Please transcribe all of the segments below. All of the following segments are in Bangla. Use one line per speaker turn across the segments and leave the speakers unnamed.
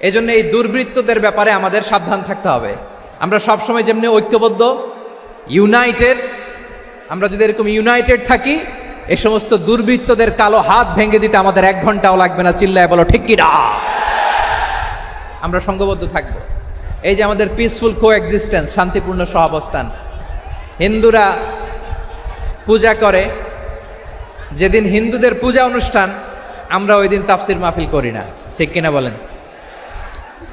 এজন্য এই দুর্বৃত্তদের ব্যাপারে আমাদের সাবধান থাকতে হবে। আমরা সবসময় যেমনি ঐক্যবদ্ধ ইউনাইটেড আমরা যদি এরকম ইউনাইটেড থাকি এই সমস্ত দুর্বৃত্তদের কালো হাত ভেঙে দিতে আমাদের এক ঘন্টাও লাগবে না। চিল্লায় বলো, ঠিক কি না? আমরা সঙ্গবদ্ধ থাকব। এই যে আমাদের পিসফুল কো এক্সিস্টেন্স শান্তিপূর্ণ সহাবস্থান। হিন্দুরা পূজা করে, যেদিন হিন্দুদের পূজা অনুষ্ঠান, আমরা ওই দিন তাফসির মাহফিল করি না। ঠিক কিনা বলেন?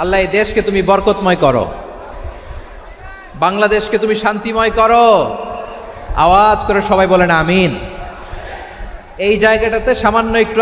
আল্লাহ, এই দেশকে তুমি বরকতময় করো। বাংলাদেশকে তুমি শান্তিময় করো। আওয়াজ করে সবাই বলেন আমিন। এই জায়গাটাতে সামান্য একটু